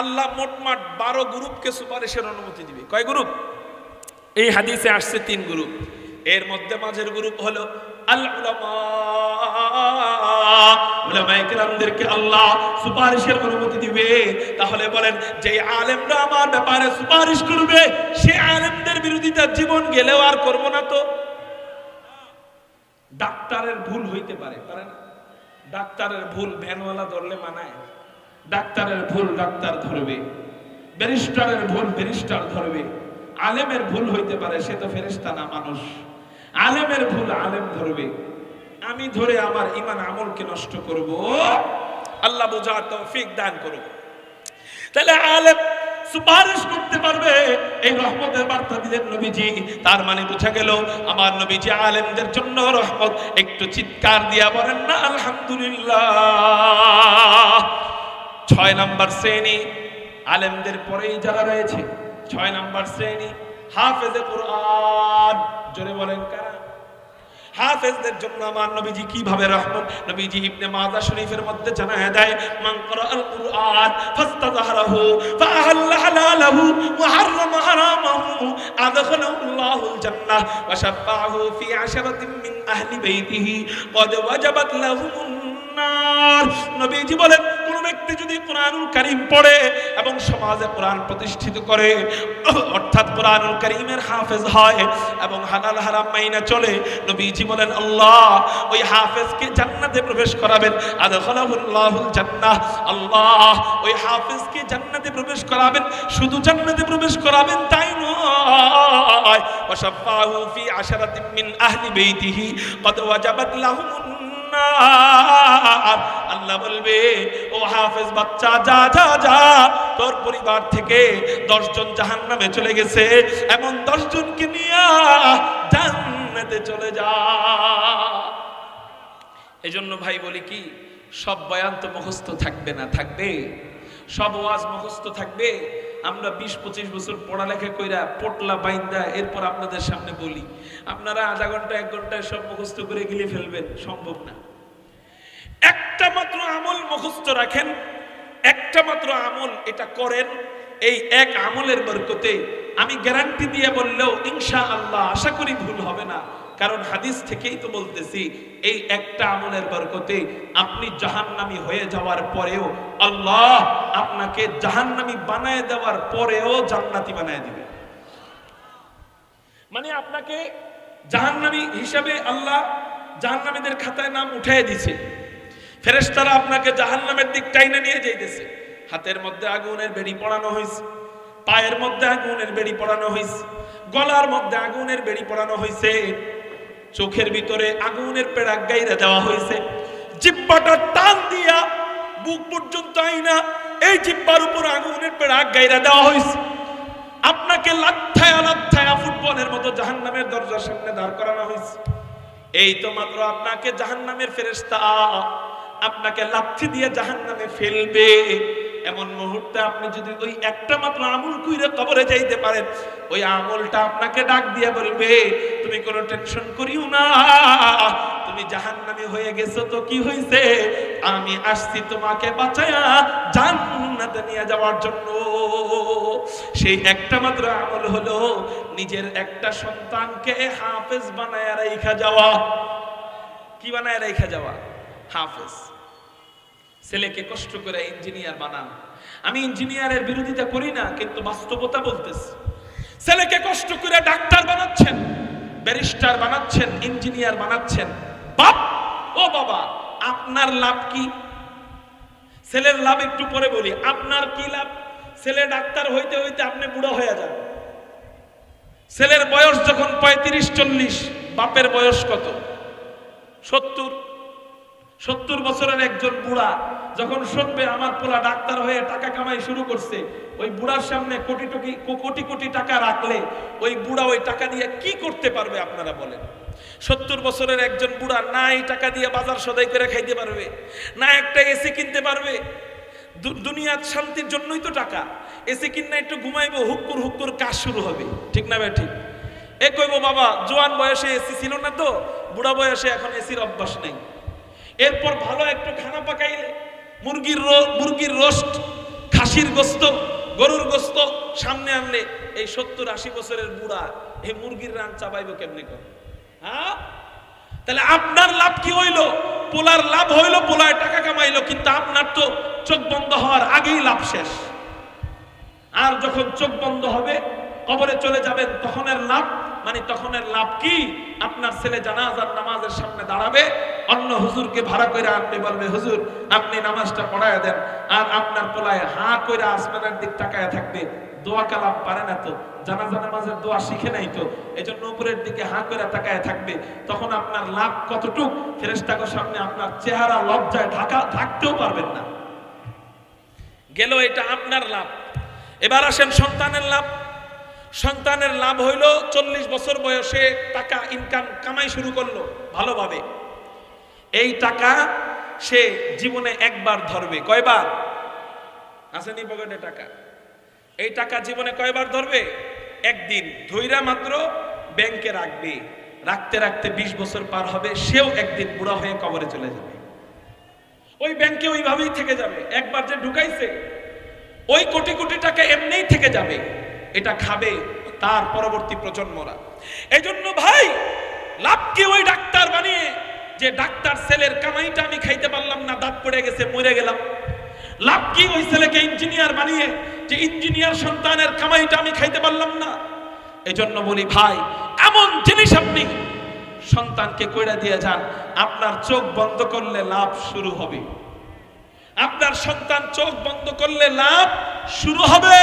আল্লাহ মোটমাট বারো গ্রুপকে সুপারিশের অনুমতি দিবে। কয় গ্রুপ? এই হাদিসে আসছে তিন গ্রুপ। এর মধ্যে মাঝের গ্রুপ হলো আল্লাহ সুপারিশের অনুমতি দিবে। তাহলে বলেন যে আলেমরা আমার ব্যাপারে সুপারিশ করবে, সে আলেমদের বিরোধিতা জীবন গেলেও আর করব না তো। ডাক্তারের ভুল হইতে পারে পারে না? ডাক্তারের ভুল ভ্যানওয়ালা ধরলে মানায় ডাক্তারের ভুল ডাক্তার ধরবে, ব্যারিস্টারের ভুল ব্যারিস্টার ধরবে, আলেমের ভুল হইতে পারে, সে তো ফেরেশতা না, মানুষ। আলেমের ভুল আলেম ধরবে। আমি ধরে আমার ইমান আমলকে নষ্ট করব। আল্লাহ বোঝার তৌফিক দান করুক তাহলে আলেম সুপারিশ করতে পারবে। এই রহমতের বার্তা দিলেন নবীজি। তার মানে বোঝা গেল, আমার নবীজি আলেমদের জন্য রহমত। একটু চিৎকার দিয়া বলেন না, আলহামদুলিল্লাহ। ছয় নাম্বার শ্রেণি, আলেমদের পরেই যারা রয়েছে, ছয় নাম্বার শ্রেণি, হাফেজে কোরআন। জোরে বলেন কারা? হাফেজদের জন্য আমার নবীজি কীভাবে রহমত? নবীজি ইবনে শরীফের মধ্যে জানায় দেয়, মান আল কুরআন ফাস্তাযহারাহু ফাআহাল্লা হালালাহু ওয়া হারামাহু জান্নাহ ওয়া শাফাআহু ফি আশরাতিন মিন আহলি বাইতিহি। ক্বাদ ওয়াজাবাত নার। নবীজি বলেন ব্যক্তি যদি কোরআনুল কারীম পড়ে এবং সমাজে কোরআন প্রতিষ্ঠিত করে, অর্থাৎ কোরআনুল কারীমের হাফেজ হয় এবং হালাল হারাম মাইনা চলে, নবীজি বলেন, আল্লাহ, ওই হাফেজকে জান্নাতে প্রবেশ করাবেন। আদখালাহুল্লাহুল জান্নাহ। আল্লাহ, ওই হাফেজকে জান্নাতে প্রবেশ করাবেন। শুধু জান্নাতে প্রবেশ করাবেন তাই নয়। ওয়াশাফাহু ফি আশরাতিন মিন আহলি বাইতিহি قد ওয়াজাবাত লাহুমুন নার। আল্লাহ বলবে, ও হাফেজ বাচ্চা, যা যা যা। তোর পরিবার থেকে দশজন জাহান নামে চলে গেছে। এমন দশজনকে নিয়ে চলে যা। এজন্য ভাই বলি কি, সব বয়ান তো মুখস্থ থাকবে না, থাকবে? সব ওয়াজ মুখস্থ থাকবে? আমরা বিশ, পঁচিশ বছর পড়ালেখা কইরা পটলা বাইন্দা, এরপর আপনাদের সামনে বলি, আপনারা আধা ঘণ্টা, এক ঘন্টায় সব মুখস্থ করে গিলে ফেলবেন, সম্ভব না। একটা মাত্র আমল মুখস্থ রাখেন, একটা মাত্র আমল এটা করেন, এই এক আমলের বরকতে আমি গ্যারান্টি দিয়ে বললেও ইনশা আল্লাহ আশা করি ভুল হবে না। কারণ হাদিস থেকেই তো বলতেছি, এই একটা আমলের বরকতে আপনি জাহান্নামি হয়ে যাওয়ার পরেও আল্লাহ আপনাকে জাহান্নামি বানায় দেওয়ার পরেও জান্নাতি বানায় দিবে। মানে আপনাকে জাহান্নামী হিসাবে আল্লাহ জাহান্নামীদের খাতায় নাম উঠাই দিছে। ফেরেশতারা আপনাকে জাহান্নামের দিক টাইনে নিয়ে যাইতেছে। হাতের মধ্যে আগুনের বেড়ি পড়ানো হয়েছে পায়ের মধ্যে আগুনের বেড়ি পড়ানো হয়েছে গলার মধ্যে আগুনের বেড়ি পড়ানো হয়েছে চোখের ভিতরে আগুনের পেড়াক গাইরা দেওয়া হয়েছে জিব্বাটা টান দিয়া বুক পর্যন্ত আইনা এই জিব্বার উপর আগুনের পেড়াক গাইরা দেওয়া হয়েছে আপনাকে লাথায়া লাথায়া ফুটবলের মতো জাহান্নামের দরজার সামনে দাঁড় করানো হয়েছে এই তো মাত্র আপনাকে জাহান্নামের ফেরেশতা আপনাকে লাথি দিয়ে জাহান্নামে ফেলবে। এমন মুহূর্তে আপনি যদি ওই একটা মাত্র আমল কুইরে কবরে যাইতে পারেন, ওই আমলটা আপনাকে ডাক দিয়ে বলবে, তুমি কোনো টেনশন করিও না, তুমি জাহান্নামী হয়ে গেছো তো কি হয়েছে আমি আসছি তোমাকে বাঁচায়া জান্নাতে নিয়ে যাওয়ার জন্য। সেই একটা মাত্র আমল হলো নিজের একটা সন্তানকে হাফেজ বানায় রাইখা যাওয়া। কি বানায় রাইখা যাওয়া? হাফেজ। ছেলেকে কষ্ট করে ইঞ্জিনিয়ার বানান। আমি ইঞ্জিনিয়ারের বিরোধিতা করি না, কিন্তু বাস্তবতা বলতেছি। ছেলেকে কষ্ট করে ডাক্তার বানাচ্ছেন, ব্যারিস্টার বানাচ্ছেন ইঞ্জিনিয়ার বানাচ্ছেন। বাপ, ও বাবা, আপনার লাভ কি? ছেলের লাভ একটু পরে বলি, আপনার কি লাভ? ছেলে ডাক্তার হইতে হইতে আপনি বুড়ো হয়ে যান। ছেলের বয়স যখন পঁয়ত্রিশ চল্লিশ, বাপের বয়স কত? সত্তর। সত্তর বছরের একজন বুড়া যখন শুনবে আমার পোলা ডাক্তার হয়ে টাকা কামাই শুরু করছে, ওই বুড়ার সামনে কোটি কোটি কোটি কোটি টাকা রাখলে ওই বুড়া ওই টাকা দিয়ে কি করতে পারবে আপনারা বলেন? সত্তর বছরের একজন বুড়া না এই টাকা দিয়ে বাজার সদাই করে খাইতে পারবে, না একটা এসি কিনতে পারবে। দুনিয়ার শান্তির জন্যই তো টাকা। এসি কিনা একটু ঘুমাইবো, হুক্কুর হুক্কুর কাজ শুরু হবে। ঠিক না ভাই, ঠিক? এ কইবো, বাবা, জোয়ান বয়সে এসি ছিল না তো, বুড়া বয়সে এখন এসির অভ্যাস নেই। এরপর ভালো একটু খানা পাকাইলে, মুরগির মুরগির রোস্ট, খাসির গোস্ত, গরুর গোস্ত সামনে আনলে এই সত্তর আশি বছরের বুড়া, এই মুরগির রান চাবাইব কেমনি করে? হ্যাঁ? তাহলে আপনার লাভ কি হইল? পোলার লাভ হইল, পোলায় টাকা কামাইলো, কিন্তু আপনার তো চোখ বন্ধ হওয়ার আগেই লাভ শেষ। আর যখন চোখ বন্ধ হবে, কবরে চলে যাবেন, তখনের লাভ মানে তখনের লাভ কি? আপনার ছেলে জানাজার নামাজের সামনে দাঁড়াবে অন্য হুজুরকে ভাড়া করে আপনি বলবে, হুজুর, আপনি নামাজটা পড়ায় দেন, আর আপনার পোলায় হা করে আসমানের দিক তাকায় থাকবে। দোয়া কালাম পারে না তো, জানাজা নামাজের দোয়া শিখে নাই তো, এজন্য উপরের দিকে হা করে তাকায় থাকবে। তখন আপনার লাভ কতটুক ফেরেশতাগোর সামনে আপনার চেহারা লজ্জায় ঢাকা, ঢাকতেও পারবেন না। গেল এটা আপনার লাভ। এবার আসেন সন্তানের লাভ। সন্তানের লাভ হইল চল্লিশ বছর বয়সে টাকা ইনকাম কামাই শুরু করল ভালোভাবে। এই টাকা সে জীবনে একবার ধরবে। কয়বার? আসেনি পকেটে টাকা? এই টাকা জীবনে কয়বার ধরবে? একদিন। ধৈরা মাত্র ব্যাংকে রাখবে। রাখতে রাখতে বিশ বছর পার হবে, সেও একদিন বুড়া হয়ে কবরে চলে যাবে। ওই ব্যাংকে ওইভাবেই থেকে যাবে। একবার যে ঢুকাইছে, ওই কোটি কোটি টাকা এমনিই থেকে যাবে। এটা খাবে তার পরবর্তী প্রজন্মরা। এই জন্য ভাই লাভ কি ওই ডাক্তার বানিয়ে যে ডাক্তার ছেলের কামাইটা আমি খাইতে পারলাম না, দাঁত পড়ে গেছে, মরে গেলাম। লাভ কি ওই ছেলেকে ইঞ্জিনিয়ার বানিয়ে যে ইঞ্জিনিয়ার সন্তানের কামাইটা আমি খাইতে পারলাম না? এই জন্য বলি, ভাই, এমন জিনিস আপনি সন্তানকে কইরা দিয়ে যান, আপনার চোখ বন্ধ করলে লাভ শুরু হবে। আপনার সন্তান চোখ বন্ধ করলে লাভ শুরু হবে।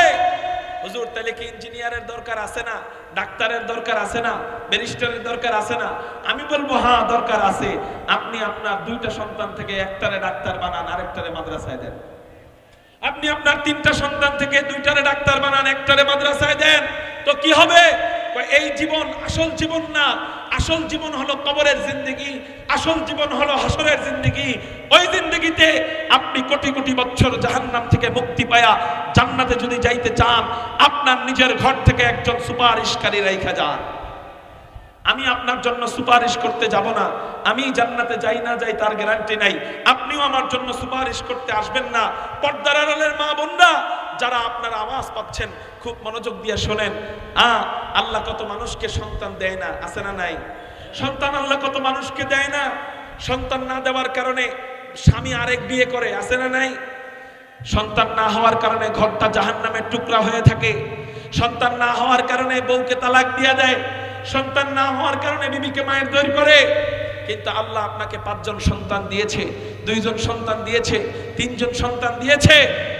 হুজুর, তাহলে কি ইঞ্জিনিয়ারের দরকার আছে না? ডাক্তারের দরকার আছে না? ব্যারিস্টারের দরকার আছে না? আমি বলব হ্যাঁ দরকার আছে। আপনি আপনার দুইটা সন্তান থেকে একটারে ডাক্তার বানান, আরেকটারে মাদ্রাসায় দেন। আপনি আপনার তিনটা সন্তান থেকে দুইটারে ডাক্তার বানান, একটারে মাদ্রাসায় দেন। তো কি হবে? এই জীবন আসল জীবন না, আসল জীবন হলো কবরের জিন্দগি, আসল জীবন হলো হাসরের জিন্দগি। ওই জিন্দগিতে আপনি কোটি কোটি বছর জাহান্নাম থেকে মুক্তি পায়া জান্নাতে যদি যাইতে চান, আপনার নিজের ঘর থেকে একজন সুপারিশকারী রেখা যান। আমি আপনার জন্য সুপারিশ করতে যাব না, আমি জান্নাতে যাই না যাই তার গ্যারান্টি নাই। আপনিও আমার জন্য সুপারিশ করতে আসবেন না। পর্দার আড়ালের মা বোনরা যারা আপনার আওয়াজ পাচ্ছেন, খুব মনোযোগ দিয়ে শোনেন। আ আল্লাহ কত মানুষকে সন্তান দেয় না, আছে না নাই? সন্তান আল্লাহ কত মানুষকে দেয় না? সন্তান না দেওয়ার কারণে স্বামী আরেক বিয়ে করে, আছে না নাই? সন্তান না হওয়ার কারণে ঘরটা জাহান নামের টুকরা হয়ে থাকে। সন্তান না হওয়ার কারণে বউকে তালাক দিয়ে দেয়। সন্তান না হওয়ার কারণে বিবিকে মায়ের দৈর করে। কিন্তু আল্লাহ আপনাকে পাঁচজন সন্তান দিয়েছে, দুইজন সন্তান দিয়েছে তিনজন সন্তান দিয়েছে,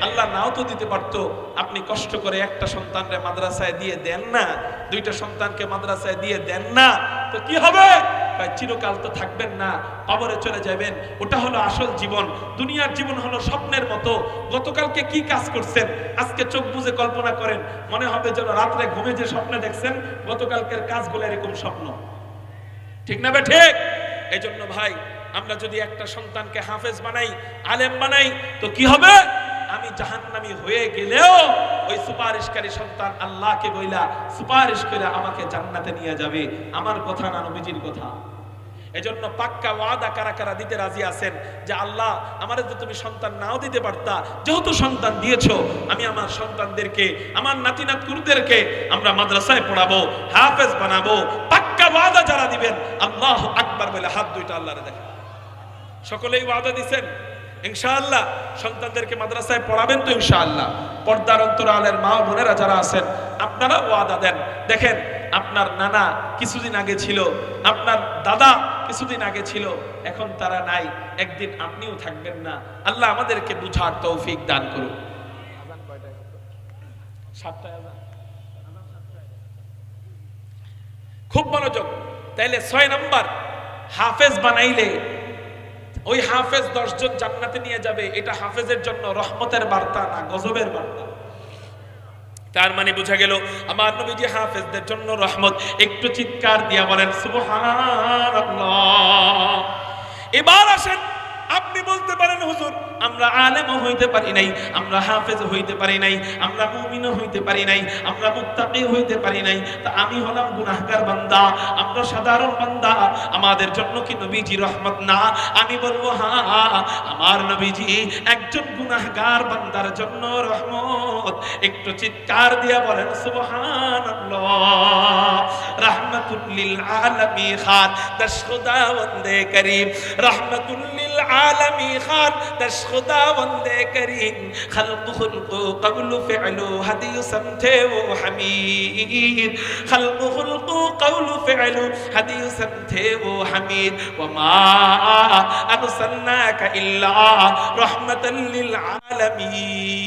আল্লাহ নাও তো দিতে পারতো। আপনি কষ্ট করে একটা সন্তানকে মাদ্রাসায় দিয়ে দেন না, দুইটা সন্তানকে মাদ্রাসায় দিয়ে দেন না, তো কি হবে? চিরকাল তো থাকবেন না, কবরে চলে যাবেন। ওটা হলো আসল জীবন। দুনিয়ার জীবন হলো স্বপ্নের মতো। গতকালকে কি কাজ করছেন? আজকে চোখ বুঝে কল্পনা করেন, মনে হবে যেন রাত্রে ঘুমে যে স্বপ্ন দেখছেন, গতকালকের কাজগুলো এরকম স্বপ্ন। ঠিক না বে ঠিক? এই জন্য ভাই আমরা যদি একটা সন্তানকে হাফেজ বানাই, আলেম বানাই, তো কি হবে? আমি জাহান্নামি হয়ে গেলেও ওই সুপারিশকারী সন্তান আল্লাহকে বইলা সুপারিশ করে আমাকে জান্নাতে নিয়ে যাবে। আমার কথা না নবীজির কথা। এজন্য পাক্কা ওয়াদা কারা কারা দিতে রাজি আছেন যে আল্লাহ, আমার যদি তুমি সন্তান নাও দিতে পারতা, যেহেতু সন্তান দিয়েছ, আমি আমার সন্তানদেরকে, আমার নাতি নাতকুরদেরকে আমরা মাদ্রাসায় পড়াবো, হাফেজ বানাবো। পাক্কা ওয়াদা যারা দিবেন, আল্লাহ আকবার বলে হাত দুইটা আল্লাহরে দেখেন। সকলেই ওয়াদা দিছেন, ইনশাআল্লাহ সন্তানদেরকে মাদ্রাসায় পড়াবেন তো ইনশাআল্লাহ। পর্দার অন্তরালের মা বোনেরা যারা আছেন আপনারা ওয়াদা দেন। দেখেন, আপনার নানা কিছুদিন আগে ছিল, আপনার দাদা কিছুদিন আগে ছিল, এখন তারা নাই, একদিন আপনিও থাকবেন না। আল্লাহ আমাদেরকে বুঝার তৌফিক দান করুন। খুব মনোযোগ, তাইলে ছয় নাম্বার, হাফেজ বানাইলে ওই হাফেজ দশজন জান্নাতে নিয়ে যাবে, এটা হাফেজের জন্য রহমতের বার্তা না, গজবের বার্তা। তার মানে বোঝা গেল, আমার নবীজি হাফেজদের জন্য রহমত। একটু চিৎকার দিয়া বলেন, সুবহানাল্লাহ। এবার আসেন আপনি বলতে পারেন, হুজুর, আমরা আলেমও হইতে পারি নাই, আমরা হাফেজ হইতে পারি নাই, আমরা মুমিনও হইতে পারি নাই, আমরা মুত্তাকি হইতে পারি নাই। তা আমি হলাম গুনাহগার বান্দা, আমরা সাধারণ বান্দা। আমাদের জন্য কি নবীজি রহমত না? আমি বলব হ্যাঁ আমার নবীজি একজন গুনাহগার বান্দার জন্য রহমত। একটু চিৎকার দিয়া বলেন, সুবহানাল্লাহ। রাহমাতুল লিল আলামিন খান দশ খুদা বন্দে করিম। রাহমাতুল العالمي خان دش خدا وندے کریم خلق خلق قول فعل هدي سمته وحميد خلق خلق قول فعل هدي سمته وحميد وما أرسلناك إلا رحمة للعالمين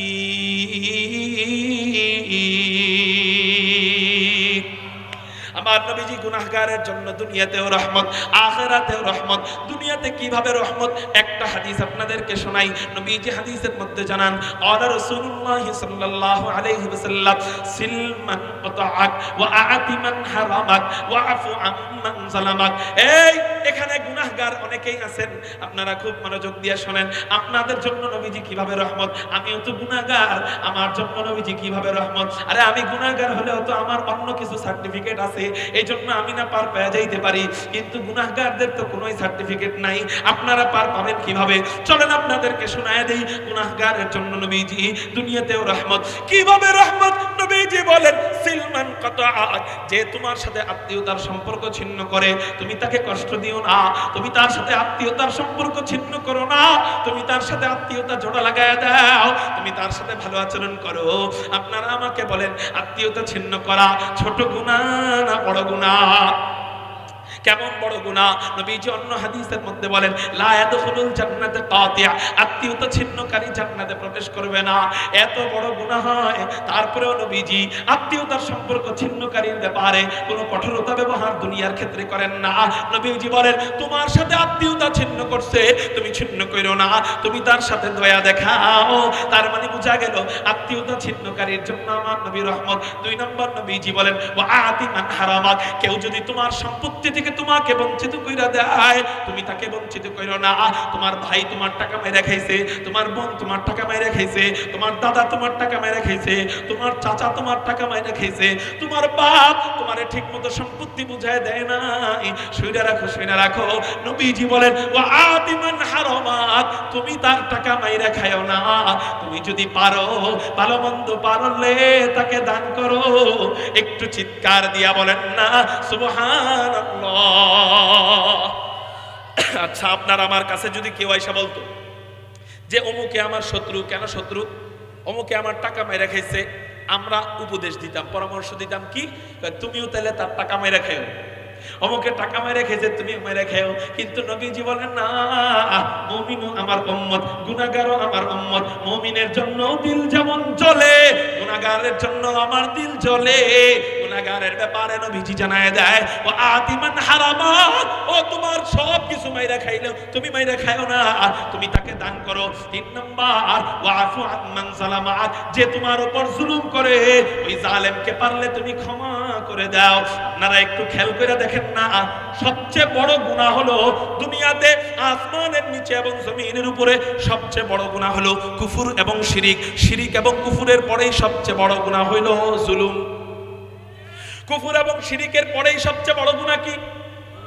আমার নবীজি গুনাহগারের জন্য দুনিয়াতেও রহমত, আখেরাতেও রহমত। দুনিয়াতে কীভাবে রহমত? একটা হাদিস আপনাদেরকে শোনাই। নবীজি হাদিসের মধ্যে জানান অলা রাসূলুল্লাহ সাল্লাল্লাহু আলাইহি ওয়াসাল্লাম সিলমান কতাআক ওয়া আতিমান হারামাক ওয়া আফু আম্মান জালামাক। এই এখানে গুনাহগার অনেকেই আছেন। আপনারা খুব মনোযোগ দিয়ে শোনেন, আপনাদের জন্য নবীজি কীভাবে রহমত? আমিও তো গুনাহগার, আমার জন্য নবীজি কীভাবে রহমত? আরে আমি গুনাহগার হলেও তো আমার অন্য কিছু সার্টিফিকেট আছে এই জন্য আমি না পার পেয়ে যাইতে পারি। কিন্তু গুনাহগারদের তো কোনো সার্টিফিকেট নাই, আপনারা পার পাবেন কীভাবে? চলেন আপনাদেরকে শোনায় দেই, গুনাহগারের জন্য নবীজি দুনিয়াতেও রহমত। কীভাবে রহমত? নবীজি বলেন যে তোমার সাথে আত্মীয়তার সম্পর্ক ছিন্ন করে, তুমি তাকে কষ্ট দিও না, তুমি তার সাথে আত্মীয়তার সম্পর্ক ছিন্ন করো না, তুমি তার সাথে আত্মীয়তা জোড়া লাগায় দাও, তুমি তার সাথে ভালো আচরণ করো। আপনারা আমাকে বলেন, আত্মীয়তা ছিন্ন করা ছোট গুণা না বড় গুণা? কেমন বড় গুনাহ? নবীজি অন্য হাদিসের মধ্যে বলেন, লা ইয়াদখুলুল জান্নাতে কাতিয়া আত্মীয়তা ছিন্নকারী জান্নাতে প্রবেশ করবে না। এত বড় গুনাহ হয়। তারপরেও নবীজি আত্মীয়তার সম্পর্ক ছিন্নকারীর ব্যাপারে কোনো কঠোরতা ব্যবহার দুনিয়ার ক্ষেত্রে করেন না। নবীজি বলেন, তোমার সাথে আত্মীয়তা ছিন্ন করছে, তুমি ছিন্ন করো না। তুমি তার সাথে দয়া দেখাও। তার মানে বোঝা গেল, আত্মীয়তা ছিন্নকারীর জন্য আমার নবী রহমত। দুই নম্বর নবীজি বলেন ও আতি মান হারামাক। কেউ যদি তোমার সম্পত্তি থেকে তোমাকে বঞ্চিত কইরা দেয়। তুমি তাকে বঞ্চিত কইরো না। তোমার ভাই তোমার টাকা মেরে খাইছে, তোমার বোন তোমার টাকা মেরে খাইছে, তোমার দাদা তোমার টাকা মেরে খাইছে, তোমার চাচা তোমার টাকা মেরে খাইছে, তোমার বাপ তোমারে ঠিক মতো সম্পত্তি বুঝায় দেয় নাই। শুইরা রাখো শুইরা রাখো। নবীজি বলেন ও আতিমান হারামাত, তুমি তার টাকা মাইরা খায়ও না। তুমি যদি পারো, ভালো মন্দ পারলে তাকে দান করো। একটু চিৎকার দিয়া বলেন, না, সুবহানাল্লাহ। আচ্ছা আপনার আমার কাছে যদি কেউ আইসা বলতো যে, অমুকে আমার শত্রু, কেন শত্রু? অমুকে আমার টাকা মেরে খাইছে, আমরা উপদেশ দিতাম, পরামর্শ দিতাম কি? তুমিও তাহলে তার টাকা মেরে খাও অমুকে টাকা মেরে খেয়েছে তুমি মেরে খেও কিন্তু নবীজি বলেন, না, মমিনও আমার উম্মত, গুনাহগারও আমার উম্মত। মমিনের জন্য দিল যেমন জ্বলে গুনাহগারের জন্য আমার দিল জ্বলে গুনাহগারের ব্যাপারে নবীজি জানায় দেয়, ও আতিমান হারামাত, ও তোমার সব কিছু মাইরা খাইলেও তুমি মাইরা খাইও না তুমি তাকে দান করো। তিন নাম্বার, ওয়াফু আম্মান সালামাত যে তোমার উপর জুলুম করে, ওই জালেমকে পারলে তুমি ক্ষমা করে দাও। আপনারা একটু খেয়াল করে দেখেন না, সবচেয়ে বড় গুনাহ হলো দুনিয়াতে আসমানের নিচে এবং জমিনের উপরে সবচেয়ে বড় গুনাহ হলো কুফুর এবং শিরিক। শিরিক এবং কুফুরের পরেই সবচেয়ে বড় গুনাহ হইল জুলুম। কুফুর এবং শিরিকের পরেই সবচেয়ে বড় গুনাহ কি?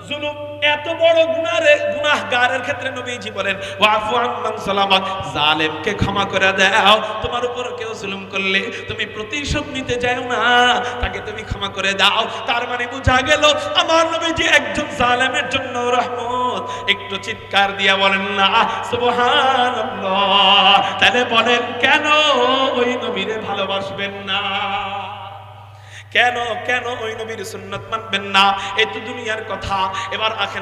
জুলুম। এত বড় গুনারে গুনাহগারের ক্ষেত্রে নবীজি বলেন, ওয়াফু আম্মান সালামাক, জালেমকে ক্ষমা করে দাও। তোমার উপর কেউ জুলুম করলে তুমি প্রতিশোধ নিতে যাও না। তাকে তুমি ক্ষমা করে দাও। তার মানে বোঝা গেল, আমার নবীজি একজন জালেমের জন্য রহমত। একটু চিৎকার দিয়া বলেন, না, সুবহানাল্লাহ। তাহলে বলেন, কেন ওই নবীরে ভালোবাসবেন না? কেন কেন ওই নবীর সুন্নত মানবেন না? এই তো দুনিয়ার কথা। এবার আখ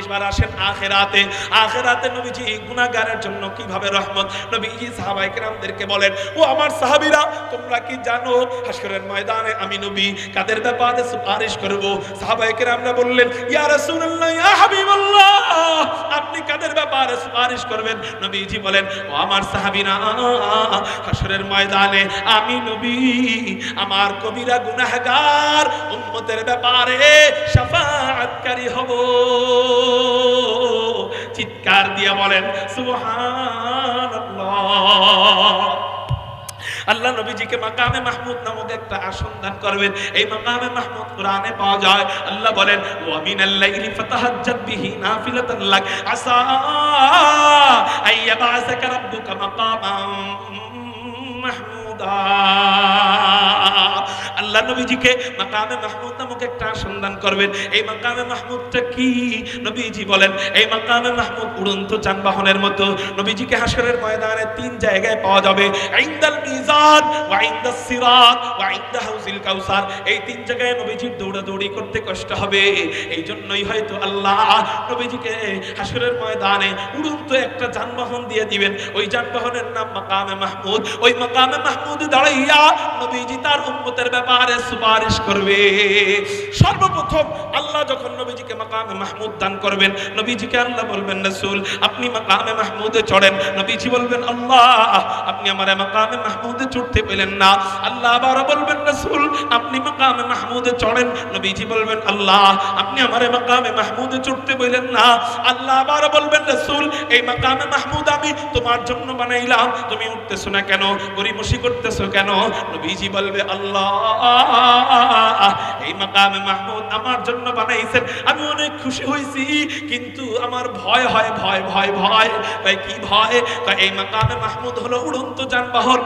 এবার আসেন আখেরাতে। আখেরাতে নবীজি গুনাহগারের জন্য কীভাবে রহমত? নবীজি সাহাবায়ে কেরামদেরকে বলেন, ও আমার সাহাবীরা, তোমরা কি জানো? হাসরের ময়দানে আমি নবী, কাদের ব্যাপারে সুপারিশ করব? সাহাবায়ে কেরামরা বললেন, ইয়া রাসূলুল্লাহ, ইয়া হাবিবাল্লাহ, আপনি কাদের ব্যাপারে সুপারিশ করবেন? নবীজি বলেন, ও আমার সাহাবীরা হাসরের ময়দানে আমি নবী, আমার কবিরা গুনাহগার উম্মতের ব্যাপারে শাফাআতকারী হব। চিৎকার দিয়া বলেন, সুবহানাল্লাহ। আল্লাহ নবীজিকে মাকামে মাহমুদ নামক একটা আসন দান করবেন। এই মাকামে মাহমুদ কোরআনে পাওয়া যায়। আল্লাহ বলেন, ওয়া মিনাল লাইলি ফাতাহাজ্জাত বিহি নাফিলাতান লাক। আসা আইয়াবাসাকা রাব্বুকা মাকামান মাহমুদা। আল্লাহ নবীজিকে মাকামে মাহমুদ নামক একটা করবেন। এই মাকামে মাহমুদটা কি? নবীজি বলেন, এই মাকামে মাহমুদ উড়ন্ত যানবাহনের মতো। নবীজিকে হাসরের ময়দানে তিন জায়গায় পাওয়া যাবে। ইনদাল মিজান ওয়া ইনদাস সিরাত ওয়া ইনদা হাউজিল কাউসার। এই তিন জায়গায় নবীজির দৌড়াদৌড়ি করতে কষ্ট হবে। এই জন্যই হয়তো আল্লাহ নবীজিকে হাসরের ময়দানে উড়ন্ত একটা যানবাহন দিয়ে দিবেন। ওই যানবাহনের নাম মাকামে মাহমুদ। ওই মাকামে মাহমুদ দাঁড়াইয়া নবীজি তার উম্মতের ব্যাপারে সুপারিশ করবে। সর্বপ্রথম আল্লাহ যখন নবীজিকে মাকামে মাহমুদ দান করবেন, নবীজিকে আল্লাহ বলবেন, রাসূল, আপনি মাকামে মাহমুদে চড়েন। নবীজি বলবেন, আল্লাহ, আপনি আমার মাকামে মাহমুদে চড়তে পেলেন না। আল্লাহ আবার বলবেন, রাসূল, আপনি মাকামে মাহমুদে চড়েন। নবীজি বলবেন, আল্লাহ, আপনি আমার মাকামে মাহমুদে চড়তে বললেন না। আল্লাহ আবার বলবেন, রাসূল, এই মাকামে মাহমুদ আমি তোমার জন্য বানাইলাম। তুমি উঠতেছো না কেন? গরিমসি করতেছো কেন? নবীজি বলবে, আল্লাহ, এই মাকামে মাহমুদ আমার জন্য বানাইছেন। আমি অনেক খুশি হয়েছি কিন্তু আমার ভয় হয়, ভয় ভয় ভয়। কি ভয়? এই মাকামে মাহমুদ হলো উড়ন্ত যানবাহন।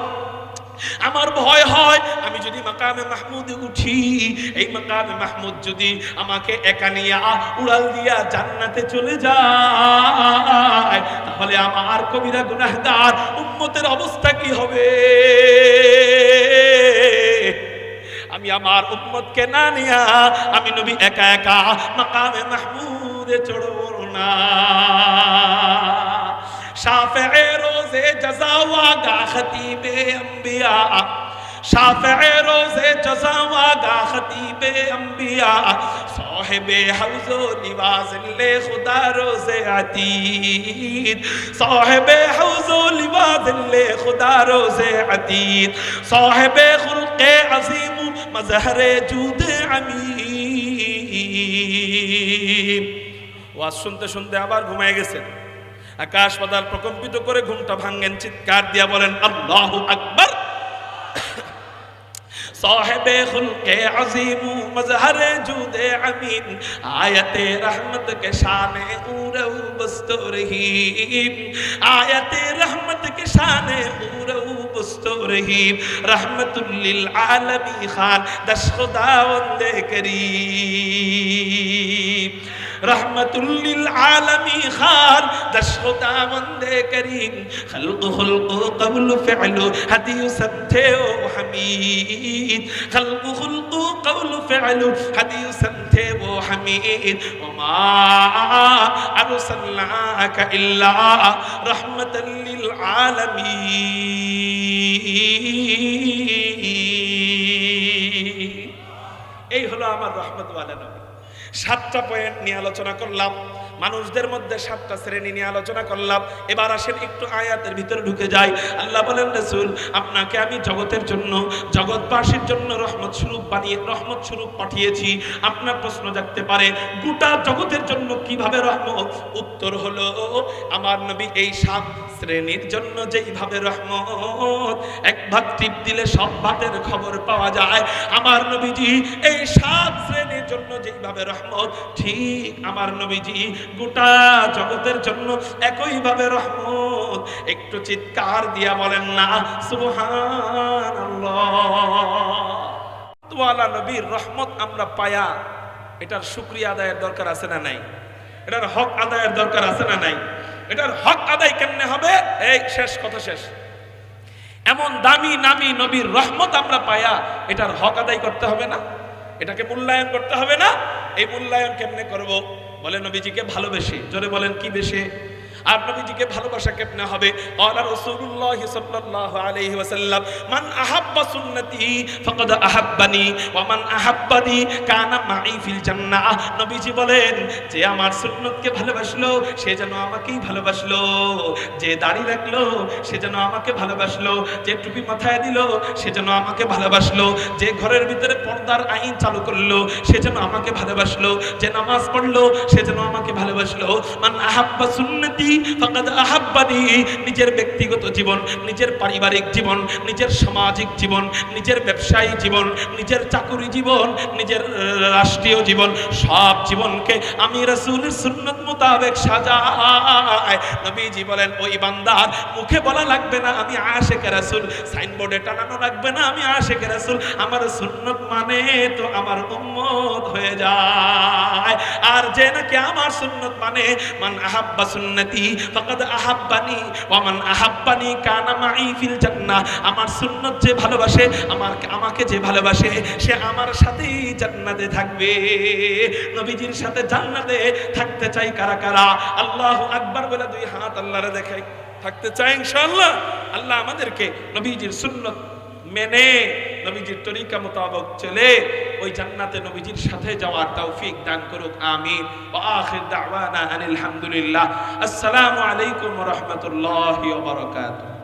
আমার ভয় হয়। আমি যদি মাকামে মাহমুদে উঠি, এই মাকামে মাহমুদ যদি আমাকে একা নিয়ে উড়াল দিয়া জান্নাতে চলে যায়, তাহলে আমার কবিরা গুনাহগার উম্মতের অবস্থা কি হবে? আমি আমার উম্মতকে না নিয়া আমি নবী একা একা মাকামে মাহমুদে চড়ব না। شافع روز جزا واگا خطیب انبیاء. شافع روز جزا واگا خطیب انبیاء. صاحب حوز و نواز لے خدا روز عدید صاحب حوز و نواز لے خدا روز عدید صاحب خلق عظیم مظہر جود عمیم عمید سنتے سنتے آبار گھومائے گے গেছেন আকাশ পাতাল প্রকম্পিত করে ঘুমটা ভাঙেন, চিৎকার দিয়া বলেন, আল্লাহ আকবর! সাহেবে খুলকে আজিম মজহারে জুদে আমিন, আয়াতে রহমত কে শানে উরউ বস্তু রহিম, আয়াতে রহমত কে শানে উরউ مستورهيم. رحمة للعالمين خان. دش خداوند كريم رحمة للعالمين خان. دش خداوند كريم خلق خلق قول فعل هدي سمته حميد خلق خلق قول فعل هدي سمته حميد وما أرسلناك إلا رحمة للعالمين এই হলো আমার রহমত নবী। সাতটা পয়েন্ট নিয়ে আলোচনা করলাম, মানুষদের মধ্যে সাতটা শ্রেণি নিয়ে আলোচনা করলাম, এবার আসেন একটু আয়াতের ভিতরে ঢুকে যাই। আল্লাহ বলেন, রসুল, আপনাকে আমি জগতের জন্য, জগৎবাসীর জন্য রহমত স্বরূপ বানিয়ে, রহমত স্বরূপ পাঠিয়েছি। আপনার প্রশ্ন জাগতে পারে, গোটা জগতের জন্য কীভাবে রহমত? উত্তর হলো, আমার নবী এই সাত শ্রেণির জন্য যেইভাবে রহমত, এক ভাগ টিপ দিলে সব ভাতের খবর পাওয়া যায়। আমার নবীজি এই সাত শ্রেণির জন্য যেইভাবে রহমত, ঠিক আমার নবীজি গোটা জগতের জন্য একইভাবে রহমত। একটু চিৎকার দিয়া বলেন না, সুবহানাল্লাহ। তোয়ালা নবীর রহমত আমরা পায়া, এটার শুক্রিয়া আদায়ের দরকার আছে না নাই? এটার হক আদায়ের দরকার আছে না নাই? এটার হক আদায় কেমনে হবে? এই শেষ কথা শেষ। এমন দামি নামি নবীর রহমত আমরা পায়া এটার হক আদায় করতে হবে না, এটাকে মূল্যায়ন করতে হবে না, এই মূল্যায়ন কেমনে করব? বলে নবীজিকে ভালোবেসে, জোরে বলেন, কি বেশে? আর নবীজিকে ভালোবাসা কেমনে হবে? নবীজি বলেন, যে আমার সুন্নতকে ভালোবাসলো, সে যেন আমাকেই ভালোবাসলো। যে দাড়ি রাখল, সে যেন আমাকে ভালোবাসলো। যে টুপি মাথায় দিল, সে যেন আমাকে ভালোবাসলো। যে ঘরের ভিতরে পর্দার আইন চালু করল, সে যেন আমাকে ভালোবাসলো। যে নামাজ পড়ল, সে যেন আমাকে ভালোবাসলো। মান আহাব্বা সুন্নতি ফাকাদ আহাব্বানি। নিজের ব্যক্তিগত জীবন, নিজের পারিবারিক জীবন, নিজের সামাজিক জীবন, নিজের ব্যবসায়ী জীবন, নিজের চাকুরি জীবন, নিজের রাষ্ট্রীয় জীবন, সব জীবনকে আমি রাসূলের সুন্নত মোতাবেক সাজাই। নবীজি বলেন, ওই বান্দার মুখে বলা লাগবে না, আমি আশেকে রাসূল। সাইনবোর্ডে টানানো লাগবে না, আমি আশেকে রাসূল। আমার সুন্নত মানে তো আমার উম্মত হয়ে যায়। আর যে নাকি আমার সুন্নত মানে মান আহাব্বা সুন্নতি ফাকাদ আহাব্বানি ওয়া মান আহাব্বানি কানা মাই ফিল জান্নাহ। আমার সুন্নত যে ভালোবাসে, আমার আমাকে যে ভালোবাসে, সে আমার সাথেই জান্নাতে থাকবে। নবীজির সাথে জান্নাতে থাকতে চাই কারা কারা? আল্লাহু আকবার বলে দুই হাত আল্লাহরে দেখাই। থাকতে চাই ইনশাআল্লাহ। আল্লাহ আমাদেরকে নবীজির সুন্নত মেনে নবীজির তরিকা মোতাবক চলে, ওই জান্নাতে নবীজির সাথে যাওয়ার তৌফিক দান করুক, আমিন। ওয়া আখির দাওয়ানা আনিল হামদুলিল্লাহ। আসসালামু আলাইকুম ওয়া রাহমাতুল্লাহি ওয়া বারাকাতুহু।